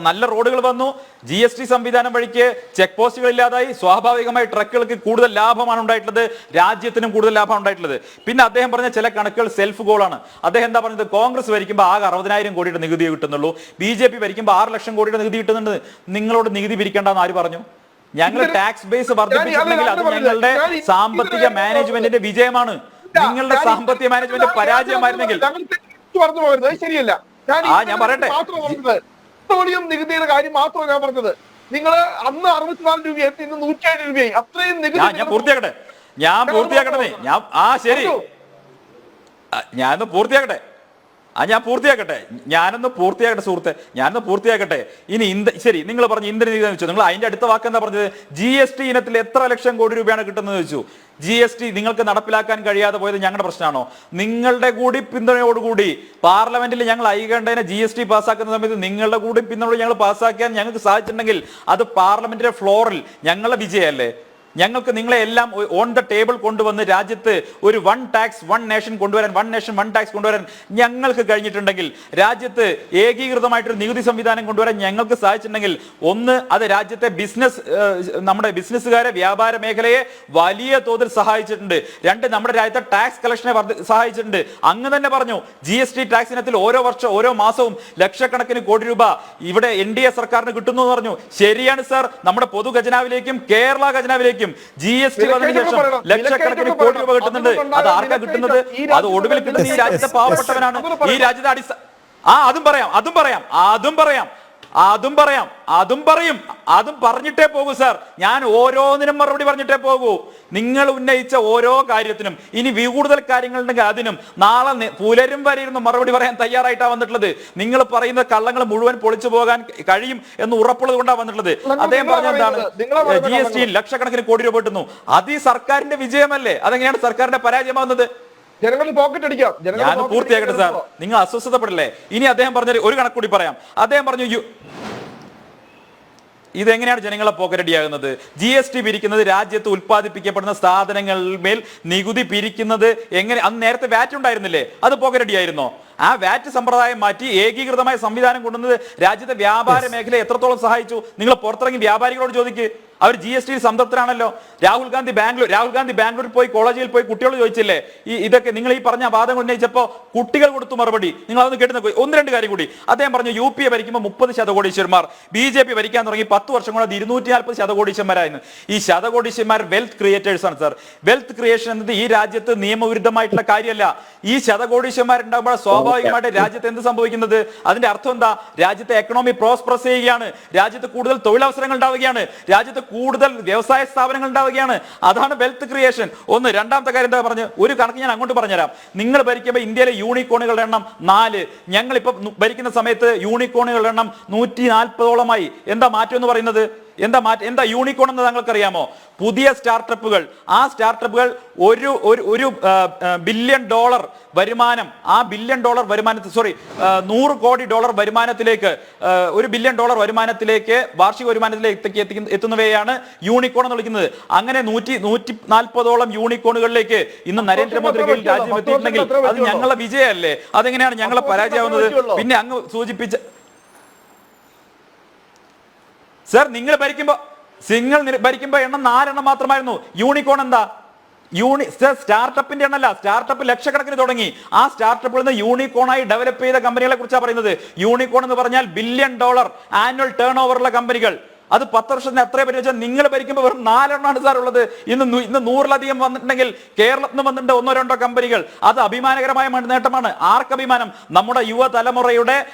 നല്ല റോഡുകൾ വന്നു. ജി എസ് ടി സംവിധാനം വഴിക്ക് ചെക്ക് പോസ്റ്റുകൾ ഇല്ലാതായി. സ്വാഭാവികമായി ട്രക്കുകൾക്ക് കൂടുതൽ ലാഭമാണ് ഉണ്ടായിട്ടുള്ളത്. രാജ്യത്തിനും കൂടുതൽ ലാഭമാണ് ഉണ്ടായിട്ടുള്ളത്. പിന്നെ അദ്ദേഹം പറഞ്ഞ ചില കണക്കുകൾ സെൽഫ് ഗോളാണ് അദ്ദേഹം എന്താ പറഞ്ഞത്? കോൺഗ്രസ് ഭരിക്കുമ്പോൾ ആകെ അറുപതിനായിരം കോടിയുടെ നികുതി കിട്ടുന്നുള്ളൂ. ബി ജെ പി ഭരിക്കുമ്പോൾ ആറ് ലക്ഷം കോടിയുടെ നികുതി കിട്ടുന്നുണ്ട്. നിങ്ങളോട് നികുതി പിരിക്കേണ്ടെന്ന് ആര് പറഞ്ഞു? ഞങ്ങൾ ടാക്സ് ബേസ് വർദ്ധിപ്പിച്ചിട്ടുണ്ടെങ്കിൽ അത് ഞങ്ങളുടെ സാമ്പത്തിക മാനേജ്മെന്റിന്റെ വിജയമാണ്. നിങ്ങളുടെ സാമ്പത്തിക മാനേജ്മെന്റ് പരാജയമായിരുന്നെങ്കിൽ ശരിയല്ല. ആ, ഞാൻ പറയട്ടെ. പെട്രോളിയം നികുതിയുടെ കാര്യം മാത്രമേ ഞാൻ പറഞ്ഞത്. നിങ്ങൾ അന്ന് അറുപത്തിനാല് രൂപയായിട്ട് ഇന്ന് നൂറ്റിയേഴ് രൂപയായി. അത്രയും നികുതി ഞാൻ പൂർത്തിയാക്കട്ടെ. ഞാൻ പൂർത്തിയാക്കട്ടെ. ഞാൻ ആ ശരി. ഞാൻ ഞാനൊന്ന് പൂർത്തിയാക്കട്ടെ. ആ ഞാൻ പൂർത്തിയാക്കട്ടെ. ഞാനൊന്ന് പൂർത്തിയാക്കട്ടെ സുഹൃത്തെ. ഞാനൊന്ന് പൂർത്തിയാക്കട്ടെ. ഇനി ഇന്ത് ശരി നിങ്ങൾ പറഞ്ഞു ഇന്ധന നികുതി വെച്ചു നിങ്ങൾ അതിന്റെ അടുത്ത വാക്ക് എന്താ പറഞ്ഞത്? ജി എസ് ടി ഇനത്തിൽ എത്ര ലക്ഷം കോടി രൂപയാണ് കിട്ടുന്നത് വെച്ചു ജി എസ് ടി നിങ്ങൾക്ക് നടപ്പിലാക്കാൻ കഴിയാതെ പോയത് ഞങ്ങളുടെ പ്രശ്നമാണോ? നിങ്ങളുടെ കൂടി പിന്തുണയോടുകൂടി പാർലമെന്റിൽ ഞങ്ങൾ ഐകണ്ഠേനെ ജി എസ് ടി പാസ്സാക്കുന്ന സമയത്ത് നിങ്ങളുടെ കൂടി പിന്തുണയോട് ഞങ്ങൾ പാസ്സാക്കാൻ ഞങ്ങൾക്ക് സാധിച്ചിട്ടുണ്ടെങ്കിൽ അത് പാർലമെന്റിന്റെ ഫ്ലോറിൽ ഞങ്ങളുടെ വിജയമല്ലേ ഞങ്ങൾക്ക് നിങ്ങളെ എല്ലാം ഓൺ ദ ടേബിൾ കൊണ്ടുവന്ന് രാജ്യത്ത് ഒരു വൺ ടാക്സ് വൺ നേഷൻ കൊണ്ടുവരാൻ വൺ നേഷൻ വൺ ടാക്സ് കൊണ്ടുവരാൻ ഞങ്ങൾക്ക് കഴിഞ്ഞിട്ടുണ്ടെങ്കിൽ രാജ്യത്ത് ഏകീകൃതമായിട്ടൊരു നികുതി സംവിധാനം കൊണ്ടുവരാൻ ഞങ്ങൾക്ക് സാധിച്ചിട്ടുണ്ടെങ്കിൽ ഒന്ന് അത് രാജ്യത്തെ ബിസിനസ് നമ്മുടെ ബിസിനസ്സുകാരെ വ്യാപാര മേഖലയെ വലിയ തോതിൽ സഹായിച്ചിട്ടുണ്ട്. രണ്ട് നമ്മുടെ രാജ്യത്തെ ടാക്സ് കളക്ഷനെ സഹായിച്ചിട്ടുണ്ട്. അങ്ങ് തന്നെ പറഞ്ഞു ജി എസ് ടി ടാക്സ് ഇനത്തിൽ ഓരോ വർഷം ഓരോ മാസവും ലക്ഷക്കണക്കിന് കോടി രൂപ ഇവിടെ എൻ ഡി എ സർക്കാരിന് കിട്ടുന്നു എന്ന് പറഞ്ഞു. ശരിയാണ് സർ നമ്മുടെ പൊതു ഖജനാവിലേക്കും കേരള ഖജനാവിലേക്കും ജി എസ് ടി വന്നതിന് ശേഷം ലക്ഷക്കണക്കിന് കോടി രൂപ. കിട്ടുന്നുണ്ട്. അത് ആർക്കാ കിട്ടുന്നത്? അത് ഒടുവിൽ കിട്ടുന്നത് ഈ രാജ്യത്തെ പാവപ്പെട്ടവനാണ്. ഈ രാജ്യത്തെ അടിസ്ഥാന ആ അതും പറയാം. അതും പറയാം. അതും പറയാം. അതും പറയാം അതും പറയും അതും പറഞ്ഞിട്ടേ പോകൂ സാർ. ഞാൻ ഓരോന്നിനും മറുപടി പറഞ്ഞിട്ടേ പോകൂ. നിങ്ങൾ ഉന്നയിച്ച ഓരോ കാര്യത്തിനും ഇനി വി- കൂടുതൽ കാര്യങ്ങളുണ്ടെങ്കിൽ അതിനും നാളെ പുലരും വരെ ഇരുന്ന് മറുപടി പറയാൻ തയ്യാറായിട്ടാണ് വന്നിട്ടുള്ളത്. നിങ്ങൾ പറയുന്ന കള്ളങ്ങൾ മുഴുവൻ പൊളിച്ചു പോകാൻ കഴിയും എന്ന് ഉറപ്പുള്ളത് കൊണ്ടാണ് വന്നിട്ടുള്ളത് അദ്ദേഹം പറഞ്ഞ എന്താണ്. ജി എസ് ടിയിൽ ലക്ഷക്കണക്കിന് കോടി രൂപ കിട്ടുന്നു. അത് ഈ സർക്കാരിന്റെ വിജയമല്ലേ? അതെങ്ങനെയാണ് സർക്കാരിന്റെ പരാജയമാകുന്നത് ജനങ്ങൾ പോക്കറ്റ് അടിക്കാം. ഞാൻ പൂർത്തിയാക്കട്ടെ സാർ. നിങ്ങൾ അസ്വസ്ഥതപ്പെടില്ലേ? ഇനി അദ്ദേഹം പറഞ്ഞ ഒരു കണക്ക് കൂടി പറയാം. അദ്ദേഹം പറഞ്ഞു ഇതെങ്ങനെയാണ് ജനങ്ങളെ പോക്കറ്റടിയാകുന്നത് ജി എസ് ടി പിരിക്കുന്നത് രാജ്യത്ത് ഉൽപ്പാദിപ്പിക്കപ്പെടുന്ന സാധനങ്ങളിൽ നികുതി പിരിക്കുന്നത് എങ്ങനെ? അന്ന് നേരത്തെ വാറ്റ് ഉണ്ടായിരുന്നില്ലേ? അത് പോക്കറ്റടിയായിരുന്നോ ആ വാറ്റ് സമ്പ്രദായം മാറ്റി ഏകീകൃതമായ സംവിധാനം കൊണ്ടുവന്നത് രാജ്യത്തെ വ്യാപാര മേഖലയെ എത്രത്തോളം സഹായിച്ചു? നിങ്ങൾ പുറത്തിറങ്ങി വ്യാപാരികളോട് ചോദിക്ക്. അവർ ജി എസ് ടിയിൽ സംതൃപ്തരാണല്ലോ. രാഹുൽ ഗാന്ധി ബാംഗ്ലൂർ രാഹുൽ ഗാന്ധി ബാംഗ്ലൂരിൽ പോയി കോളേജിൽ പോയി കുട്ടികളോട് ചോദിച്ചില്ലേ? ഈ ഇതൊക്കെ നിങ്ങൾ ഈ പറഞ്ഞ വാദം ഉന്നയിച്ചപ്പോൾ കുട്ടികൾ കൊടുത്തു മറുപടി. നിങ്ങൾ അതൊന്ന് കേട്ടു ഒന്ന് രണ്ട് കാര്യം കൂടി. അദ്ദേഹം പറഞ്ഞു യു പി എ ഭരിക്കുമ്പോൾ മുപ്പത് ശതകോടീശ്വരന്മാർ. ബി ജെ പി ഭരിക്കാൻ തുടങ്ങി പത്ത് വർഷം കൂടെ അത് ഇരുന്നൂറ്റി നാൽപ്പത് ശതകോടീശ്വരന്മാരായിരുന്നു. ഈ ശതകോടീശ്വരന്മാർ വെൽത്ത് ക്രിയേറ്റേഴ്സ് ആണ് സാർ വെൽത്ത് ക്രിയേഷൻ എന്നത് ഈ രാജ്യത്ത് നിയമവിരുദ്ധമായിട്ടുള്ള കാര്യമല്ല. ഈ ശതകോടീശ്വരന്മാരുണ്ടാകുമ്പോൾ സ്വാഭാവികമായിട്ട് രാജ്യത്ത് എന്ത് സംഭവിക്കുന്നത്? അതിന്റെ അർത്ഥം എന്താ? രാജ്യത്തെ എക്കണോമി പ്രോസ്പ്രസ് ചെയ്യുകയാണ്. രാജ്യത്ത് കൂടുതൽ തൊഴിലവസരങ്ങൾ ഉണ്ടാവുകയാണ്. രാജ്യത്ത് കൂടുതൽ വ്യവസായ സ്ഥാപനങ്ങൾ ഉണ്ടാവുകയാണ്. അതാണ് വെൽത്ത് ക്രിയേഷൻ ഒന്ന് രണ്ടാമത്തെ കാര്യം എന്താ പറഞ്ഞു? ഒരു കണക്ക് ഞാൻ അങ്ങോട്ട് പറഞ്ഞുതരാം. നിങ്ങൾ ഭരിക്കുമ്പോൾ ഇന്ത്യയിലെ യൂണിക്കോണുകളുടെ എണ്ണം നാല്. ഞങ്ങൾ ഇപ്പൊ ഭരിക്കുന്ന സമയത്ത് യൂണിക്കോണുകളുടെ എണ്ണം നൂറ്റി നാൽപ്പതോളമായി എന്താ മാറ്റം എന്ന് പറയുന്നത്? എന്താ മാറ്റ എന്താ യൂണിക്കോൺ എന്ന് താങ്കൾക്കറിയാമോ? പുതിയ സ്റ്റാർട്ടപ്പുകൾ ആ സ്റ്റാർട്ടപ്പുകൾ ഒരു ഒരു ഒരു ബില്യൺ ഡോളർ വരുമാനം ആ ബില്യൺ ഡോളർ വരുമാനത്തിൽ സോറി നൂറ് കോടി ഡോളർ വരുമാനത്തിലേക്ക് ഒരു ബില്യൺ ഡോളർ വരുമാനത്തിലേക്ക് വാർഷിക വരുമാനത്തിലേക്ക് എത്തുന്നവയാണ് യൂണിക്കോൺ എന്ന് വിളിക്കുന്നത്. അങ്ങനെ നൂറ്റി നൂറ്റി നാൽപ്പതോളം യൂണിക്കോണുകളിലേക്ക് ഇന്ന് നരേന്ദ്രമോദി രാജ്യം എത്തിയിട്ടുണ്ടെങ്കിൽ അത് ഞങ്ങളെ ഞങ്ങളുടെ വിജയമല്ലേ? അതെങ്ങനെയാണ് ഞങ്ങളെ പരാജയമാവുന്നത്? പിന്നെ അങ്ങ് സൂചിപ്പിച്ച സർ നിങ്ങൾ ഭരിക്കുമ്പോ നിര- ഭരിക്കുമ്പോ എണ്ണം നാലെണ്ണം മാത്രമായിരുന്നു. യൂണിക്കോൺ എന്താ? യൂണി സ്റ്റാർട്ടപ്പിന്റെ എണ്ണല്ല സ്റ്റാർട്ടപ്പ് ലക്ഷക്കണക്കിന് തുടങ്ങി. ആ സ്റ്റാർട്ടപ്പിൽ നിന്ന് യൂണിക്കോണായി ഡെവലപ്പ് ചെയ്ത കമ്പനികളെ കുറിച്ചാണ് പറയുന്നത്. യൂണിക്കോൺ എന്ന് പറഞ്ഞാൽ ബില്യൺ ഡോളർ ആനുവൽ ടേൺ ഓവറുള്ള കമ്പനികൾ. അത് പത്ത് വർഷത്തിന് എത്ര പേര് വെച്ചാൽ നിങ്ങൾ ഭരിക്കുമ്പോൾ വെറും നാലെണ്ണമാണ് സാർ ഉള്ളത് ഇന്ന് ഇന്ന് നൂറിലധികം വന്നിട്ടുണ്ടെങ്കിൽ കേരളത്തിൽ നിന്ന് വന്നിട്ടുണ്ട് ഒന്നോ രണ്ടോ കമ്പനികൾ. അത് അഭിമാനകരമായ നേട്ടമാണ് ആർക്ക് അഭിമാനം? നമ്മുടെ യുവതലമുറയുടെ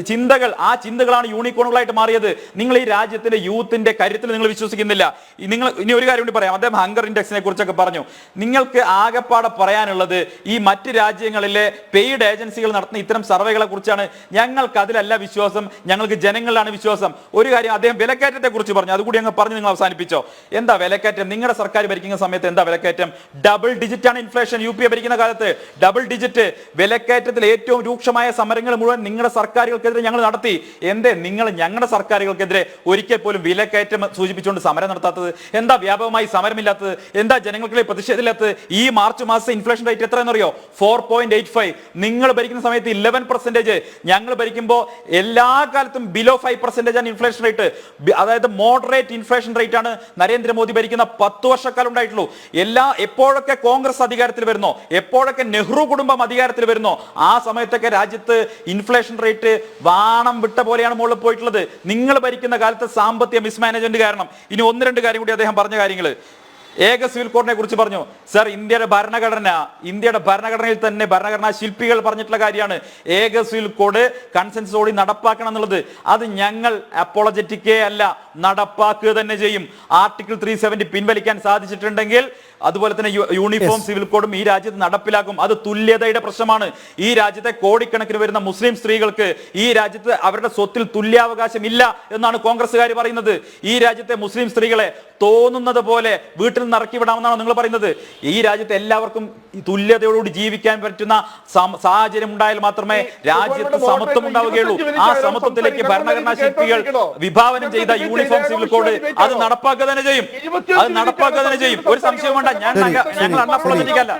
ചിന്തകൾ. ആ ചിന്തകളാണ് യൂണിക്കോണുകളായിട്ട് മാറിയത്. നിങ്ങൾ ഈ രാജ്യത്തിന്റെ യൂത്തിന്റെ കരുത്തിൽ നിങ്ങൾ വിശ്വസിക്കുന്നില്ല. നിങ്ങൾ ഇനി ഒരു കാര്യം കൂടി പറയാം. അദ്ദേഹം ഹങ്കർ ഇൻഡെക്സിനെ കുറിച്ചൊക്കെ പറഞ്ഞു. നിങ്ങൾക്ക് ആകെപ്പാടെ പറയാനുള്ളത് ഈ മറ്റ് രാജ്യങ്ങളിലെ പെയ്ഡ് ഏജൻസികൾ നടത്തുന്ന ഇത്തരം സർവേകളെ കുറിച്ചാണ്. ഞങ്ങൾക്ക് അതിലല്ല വിശ്വാസം. ഞങ്ങൾക്ക് ജനങ്ങളിലാണ് വിശ്വാസം. ഒരു കാര്യം അദ്ദേഹം വിലക്കയറ്റം വിലക്കയറ്റത്തെ കുറിച്ച് പറഞ്ഞു. അതുകൂടി അങ്ങ് പറഞ്ഞു നിങ്ങൾ അവസാനിപ്പിച്ചോ. എന്താ വിലക്കയറ്റം? നിങ്ങളുടെ സർക്കാർ ഭരിക്കുന്ന സമയത്ത് എന്താ വിലക്കയറ്റം? ഡബിൾ ഡിജിറ്റ് ആണ് ഇൻഫ്ലേഷൻ യു പി എ ഭരിക്കുന്ന കാലത്ത് ഡബിൾ ഡിജിറ്റ് വിലക്കയറ്റത്തിൽ ഏറ്റവും രൂക്ഷമായ സമരങ്ങൾ മുഴുവൻ നിങ്ങളുടെ സർക്കാരുകൾക്കെതിരെ ഞങ്ങൾ നടത്തി. എന്തേ? നിങ്ങൾ ഞങ്ങളുടെ സർക്കാരുകൾക്കെതിരെ ഒരിക്കൽ പോലും വിലക്കയറ്റം സൂചിപ്പിച്ചുകൊണ്ട് സമരം നടത്താത്തത്? എന്താ വ്യാപകമായി സമരമില്ലാത്തത്? എന്താ ജനങ്ങൾക്കിടെ പ്രതിഷേധമില്ലാത്തത്? ഈ മാർച്ച് മാസം ഇൻഫ്ലേഷൻ റേറ്റ് എത്രയെന്നറിയോ? ഫോർ പോയിന്റ് എയ്റ്റ് ഫൈവ് നിങ്ങൾ ഭരിക്കുന്ന സമയത്ത് ഇലവൻ പെർസെന്റേജ് ഞങ്ങൾ ഭരിക്കുമ്പോൾ എല്ലാ കാലത്തും ബിലോ ഫൈവ് പെർസെന്റേജ് ആണ് ഇൻഫ്ലേഷൻ റേറ്റ് അതായത് മോഡറേറ്റ് ഇൻഫ്ലേഷൻ റേറ്റ് ആണ് നരേന്ദ്രമോദി ഭരിക്കുന്ന പത്ത് വർഷക്കാലം ഉണ്ടായിട്ടുള്ളൂ. എല്ലാ എപ്പോഴൊക്കെ കോൺഗ്രസ് അധികാരത്തിൽ വരുന്നോ എപ്പോഴൊക്കെ നെഹ്റു കുടുംബം അധികാരത്തിൽ വരുന്നോ ആ സമയത്തൊക്കെ രാജ്യത്ത് ഇൻഫ്ലേഷൻ റേറ്റ് വാണം വിട്ട പോലെയാണ് മുകളിൽ പോയിട്ടുള്ളത്. നിങ്ങൾ ഭരിക്കുന്ന കാലത്ത് സാമ്പത്തിക മിസ്മാനേജ്മെന്റ് കാരണം. ഇനി ഒന്ന് രണ്ട് കാര്യം കൂടി അദ്ദേഹം പറഞ്ഞ കാര്യങ്ങൾ ഏക സിവിൽ കോഡിനെ കുറിച്ച് പറഞ്ഞു. സർ ഇന്ത്യയുടെ ഭരണഘടന ഇന്ത്യയുടെ ഭരണഘടനയിൽ തന്നെ ഭരണഘടനാ ശില്പികൾ പറഞ്ഞിട്ടുള്ള കാര്യമാണ്. ഏക സിവിൽ കോഡ് കൺസെൻസോടി നടപ്പാക്കണം എന്നുള്ളത്. അത് ഞങ്ങൾ അപ്പോളജറ്റിക്കേ അല്ല നടപ്പാക്കുക തന്നെ ചെയ്യും. ആർട്ടിക്കിൾ ത്രീ പിൻവലിക്കാൻ സാധിച്ചിട്ടുണ്ടെങ്കിൽ അതുപോലെ തന്നെ യൂണിഫോം സിവിൽ കോഡും ഈ രാജ്യത്ത് നടപ്പിലാക്കും. അത് തുല്യതയുടെ പ്രശ്നമാണ്. ഈ രാജ്യത്തെ കോടിക്കണക്കിന് വരുന്ന മുസ്ലിം സ്ത്രീകൾക്ക് ഈ രാജ്യത്ത് അവരുടെ സ്വത്തിൽ തുല്യാവകാശം ഇല്ല എന്നാണ് കോൺഗ്രസ്സുകാർ പറയുന്നത്. ഈ രാജ്യത്തെ മുസ്ലിം സ്ത്രീകളെ തോന്നുന്നത് പോലെ വീട്ടിൽ നിന്ന് ഇറക്കി വിടാമെന്നാണ് നിങ്ങൾ പറയുന്നത്. ഈ രാജ്യത്തെ എല്ലാവർക്കും തുല്യതയോടുകൂടി ജീവിക്കാൻ പറ്റുന്ന സാഹചര്യം ഉണ്ടായാൽ മാത്രമേ രാജ്യത്ത് സമത്വം ഉണ്ടാവുകയുള്ളൂ. ആ സമത്വത്തിലേക്ക് ഭരണഘടനാ ശില്പികൾ വിഭാവനം ചെയ്ത യൂണിഫോം സിവിൽ കോഡ് അത് നടപ്പാക്കുക തന്നെ ചെയ്യും. അത് നടപ്പാക്കുക തന്നെ ചെയ്യും. ഒരു സംശയം ഞാൻ ഞങ്ങൾ അണ്ണാപ്രവർത്തിക്കല്ല